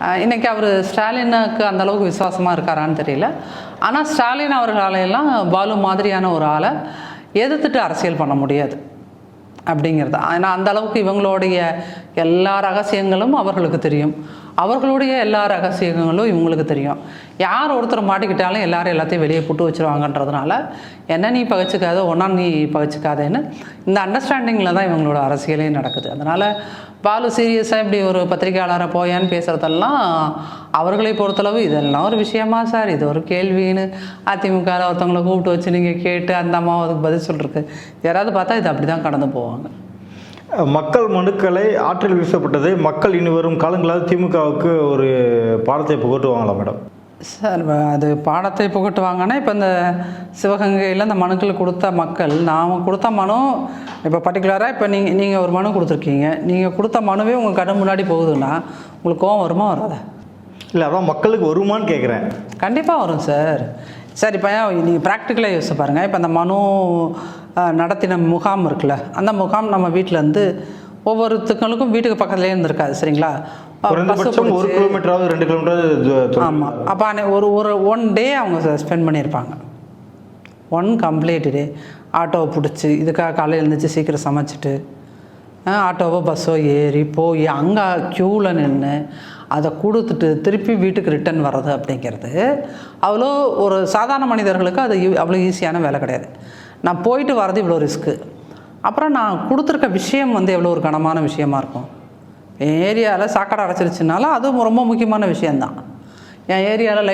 இன்றைக்கி அவர் ஸ்டாலினுக்கு அந்த அளவுக்கு விசுவாசமாக இருக்காரான்னு தெரியல. ஆனால் ஸ்டாலின் அவர்களாலையெல்லாம் பாலு மாதிரியான ஒரு ஆளை எதிர்த்துட்டு அரசியல் பண்ண முடியாது அப்படிங்கிறது. ஏன்னா அந்த அளவுக்கு இவங்களுடைய எல்லா ரகசியங்களும் அவர்களுக்கு தெரியும். அவர்களுடைய எல்லா ரகசியங்களும் இவங்களுக்கு தெரியும். யார் ஒருத்தர் மாட்டிக்கிட்டாலும் எல்லாரும் எல்லாத்தையும் வெளியே போட்டு வச்சுருவாங்கன்றதுனால என்ன நீ பகச்சிக்காத? ஒன்றா நீ பகச்சிக்காதேன்னு. இந்த அண்டர்ஸ்டாண்டிங்கில் தான் இவங்களோட அரசியலே நடக்குது. அதனால் பாலு சீரியஸாக இப்படி ஒரு பத்திரிகையாளரை போயான்னு பேசுகிறதெல்லாம் அவர்களை பொறுத்தளவு இதெல்லாம் ஒரு விஷயமா சார்? இது ஒரு கேள்வின்னு அதிமுகவில் ஒருத்தவங்களை கூப்பிட்டு வச்சு நீங்கள் கேட்டு அந்த அம்மா அதுக்கு பதில் சொல்லிருக்கு யாராவது பார்த்தா இது அப்படி தான் கடந்து போவாங்க. மக்கள் மனுக்களை ஆற்றில் வீசப்பட்டதை மக்கள் இனி வரும் காலங்களால் திமுகவுக்கு ஒரு பாடத்தை புகட்டுவாங்களா மேடம்? சார் அது பாடத்தை புகட்டுவாங்கன்னா இப்போ இந்த சிவகங்கையில் இந்த மனுக்கள் கொடுத்த மக்கள் நாம் கொடுத்த மனு இப்போ பர்டிகுலராக இப்போ நீங்கள் நீங்கள் ஒரு மனு கொடுத்துருக்கீங்க. நீங்கள் கொடுத்த மனுவே உங்கள் கண்ணு முன்னாடி போகுதுன்னா உங்களுக்கு கோவம் வருமா வராதா? இல்லை அதான் மக்களுக்கு வருமான்னு கேட்குறேன் கண்டிப்பாக வரும் சார். சார் இப்போ நீங்கள் ப்ராக்டிக்கலாக யோசிச்சு பாருங்கள் இப்போ அந்த மனு நடத்தின முகாம் இருக்குல்ல அந்த முகாம் நம்ம வீட்டில் இருந்து ஒவ்வொருத்துக்களுக்கும் வீட்டுக்கு பக்கத்துலேயே இருந்திருக்காது சரிங்களா? ஒரு கிலோமீட்டராவது ரெண்டு கிலோமீட்டர் ஆமாம் அப்போ அன்னை- ஒரு ஒரு ஒன் டே அவங்க ஸ்பெண்ட் பண்ணியிருப்பாங்க. ஒன் கம்ப்ளீட் டே ஆட்டோவை பிடிச்சி இதுக்காக காலையில் எழுந்திரிச்சு சீக்கிரம் சமைச்சிட்டு ஆட்டோவோ பஸ்ஸோ ஏறி போய் அங்கே க்யூவில் நின்று அதை கொடுத்துட்டு திருப்பி வீட்டுக்கு ரிட்டர்ன் வர்றது அப்படிங்கிறது அவ்வளோ ஒரு சாதாரண மனிதர்களுக்கு அது அவ்வளோ ஈஸியான வேலை கிடையாது. நான் போயிட்டு வர்றது இவ்வளோ ரிஸ்க்கு அப்புறம் நான் கொடுத்துருக்க விஷயம் வந்து எவ்வளோ ஒரு கனமான விஷயமா இருக்கும். என் ஏரியாவில் சாக்கடை அடைச்சிருச்சுனால அதுவும் ரொம்ப முக்கியமான விஷயந்தான் என் ஏரியாவில்